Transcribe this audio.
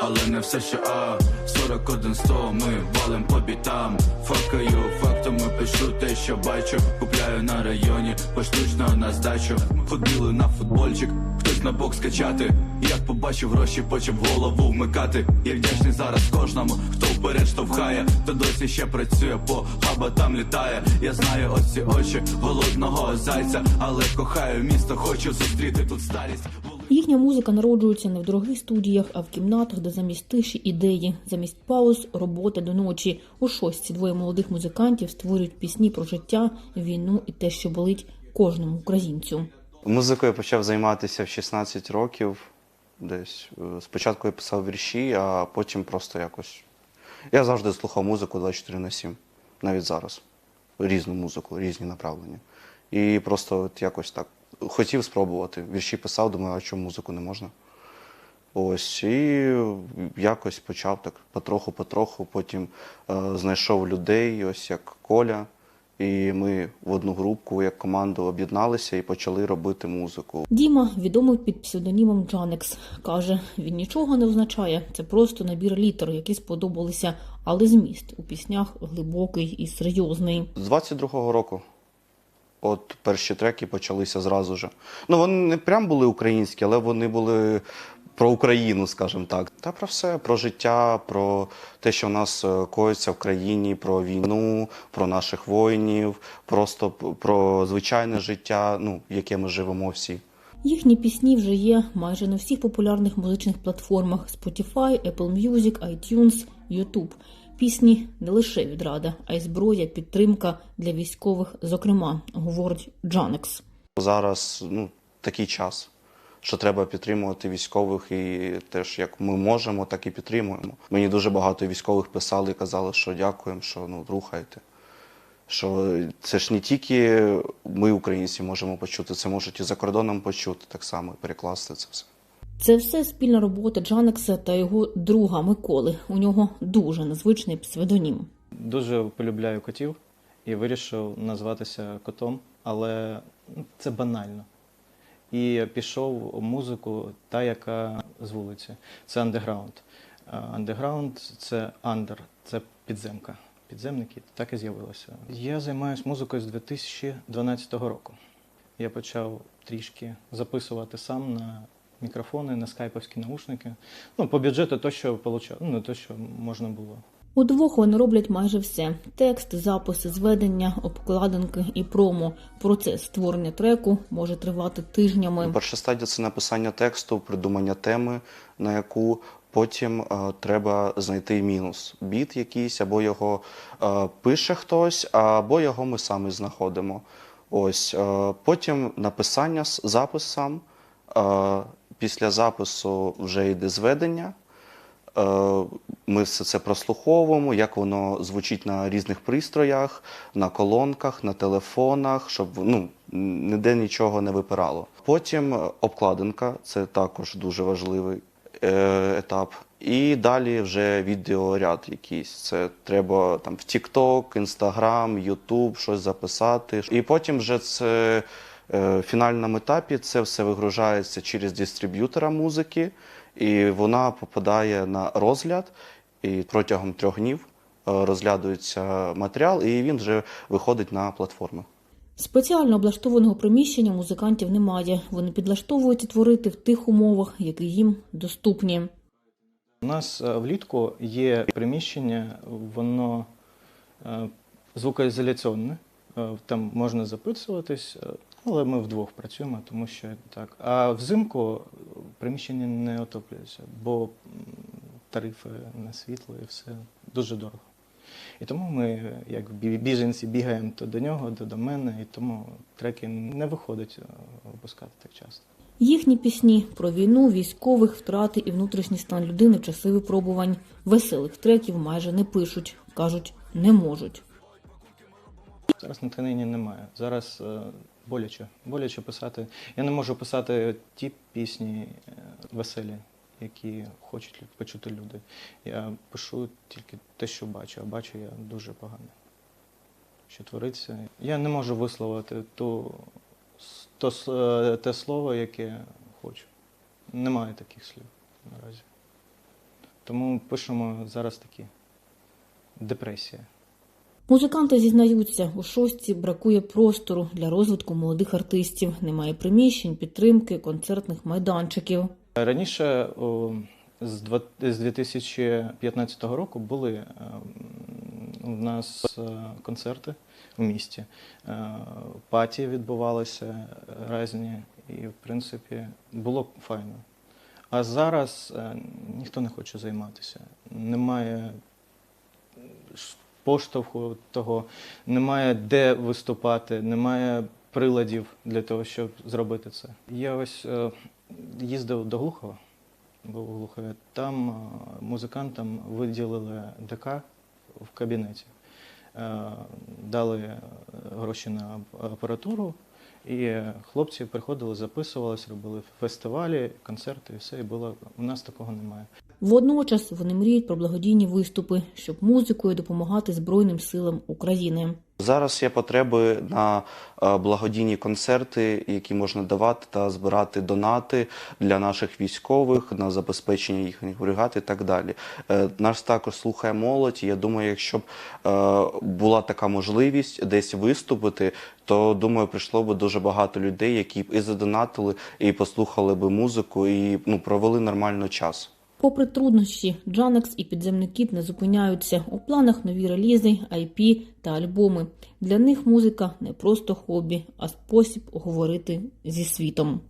але не все ще а. 41 100 ми валим по бітам Факаю фактами пишу те, що бачу. Купляю на районі поштучно на здачу. Ходили на футбольчик, хтось на бокс качати. Як побачив гроші, почав голову вмикати. Я вдячний зараз кожному, хто вперед штовхає. Хто досі ще працює, по хаба там літає. Я знаю оці очі голодного зайця Але кохаю місто, хочу зустріти тут старість Їхня музика народжується не в дорогих студіях, а в кімнатах, де замість тиші ідеї, замість пауз, робота до ночі. У шостці двоє молодих музикантів створюють пісні про життя, війну і те, що болить кожному українцю. Музикою почав займатися в 16 років. Десь Е, спочатку я писав вірші, а потім просто якось. Я завжди слухав музику 24 на 7, навіть зараз. Різну музику, різні направлення. І просто от якось так хотів спробувати. Вірші писав, думаю, а чому музику не можна? Ось, і якось почав так потроху-потроху, потім е, знайшов людей, ось як Коля. І ми в одну групку, як команду, об'єдналися і почали робити музику. Діма відомий під псевдонімом Джанекс. Каже, він нічого не означає, це просто набір літер, які сподобалися, але зміст у піснях глибокий і серйозний. З 22-го року. От перші треки почалися зразу ж. Ну, вони не прям були українські, але вони були про Україну, скажімо так. Та про все, про життя, про те, що в нас е, коїться в країні, про війну, про наших воїнів, просто про звичайне життя, ну, яке ми живемо всі. Їхні пісні вже є майже на всіх популярних музичних платформах Spotify, Apple Music, iTunes, YouTube. Пісні не лише відрада, а й зброя, підтримка для військових, зокрема, говорить Джанекс. Зараз ну, такий час, що треба підтримувати військових, і теж як ми можемо, так і підтримуємо. Мені дуже багато військових писали казали, що дякуємо, що ну, рухайте. Що це ж не тільки ми, українці, можемо почути, це можуть і за кордоном почути так само, перекласти це все. Це все спільна робота Джанекса та його друга Миколи. У нього дуже незвичний псевдонім. Дуже полюбляю котів і вирішив назватися котом, але це банально. І пішов у музику, та, яка з вулиці. Це андеграунд. Андеграунд це андер, це підземка. Підземники так і з'явилося. Я займаюся музикою з 2012 року. Я почав трішки записувати сам на мікрофони, на скайповські наушники. Ну, по бюджету то, що получав, ну, то, що можна було. Удвох вони роблять майже все: текст, записи, зведення, обкладинки і промо. Процес створення треку може тривати тижнями. Перша стадія це написання тексту, придумання теми, на яку потім е, треба знайти мінус. Біт якийсь, або його е, пише хтось, або його ми самі знаходимо. Ось е, потім написання, с- запис сам. Після запису вже йде зведення. Е, Ми все це прослуховуємо, як воно звучить на різних пристроях, на колонках, на телефонах, щоб ну, ніде нічого не випирало. Потім е, обкладинка це також дуже важливий е, етап. І далі вже відеоряд якийсь. Це треба там в TikTok, Instagram, YouTube щось записати. І потім вже це в фінальному етапі це все вигружається через дистриб'ютора музики, і вона попадає на розгляд. І протягом трьох днів е, розглядується матеріал, і він вже виходить на платформи. Спеціально облаштованого приміщення музикантів немає. Вони підлаштовуються творити в тих умовах, які їм доступні. У нас е, влітку є приміщення, воно е, звукоізоляційне, е, там можна записуватись, е, але ми вдвох працюємо, тому що так. А взимку приміщення не отоплюється, бо тарифи на світло і все дуже дорого. І тому ми, як бі- біженці, бігаємо то до нього, то до мене, і тому треки не виходить е, випускати так часто. Їхні пісні про війну, військових, втрати і внутрішній стан людини в часи випробувань. Веселих треків майже не пишуть, кажуть, не можуть. Зараз натхнення немає. Зараз е, боляче. Боляче писати. Я не можу писати ті пісні е, веселі, які хочуть почути люди. Я пишу тільки те, що бачу, а бачу я дуже погано. Що твориться. Я не можу висловити ту, то, е, те слово, яке хочу. Немає таких слів наразі. Тому пишемо зараз такі депресія. Музиканти зізнаються, у шостці бракує простору для розвитку молодих артистів. Немає приміщень, підтримки, концертних майданчиків. Раніше з 2015 року були е, у нас е, концерти в місті. Е, Паті відбувалися різні, і в принципі було файно. А зараз ніхто не хоче займатися. Немає поштовху того, немає де виступати, немає приладів для того, щоб зробити це. Я ось е, їздив до Глухова, був у Глухові. Там е, музикантам виділили ДК в кабінеті. Е, Дали гроші на апаратуру, і хлопці приходили, записувалися, робили фестивалі, концерти і все. І було у нас такого немає. Водночас вони мріють про благодійні виступи, щоб музикою допомагати Збройним силам України. Зараз є потреби на е, благодійні концерти, які можна давати та збирати донати для наших військових на забезпечення їхніх бригад і так далі. Е, Нас також слухає молодь. і Я думаю, якщо б е, була така можливість десь виступити, то думаю, прийшло б дуже багато людей, які б і задонатили, і послухали б музику, і ну провели нормально час. Попри труднощі, Джанекс і підземний кіт не зупиняються. У планах нові релізи, IP та альбоми. Для них музика не просто хобі, а спосіб говорити зі світом.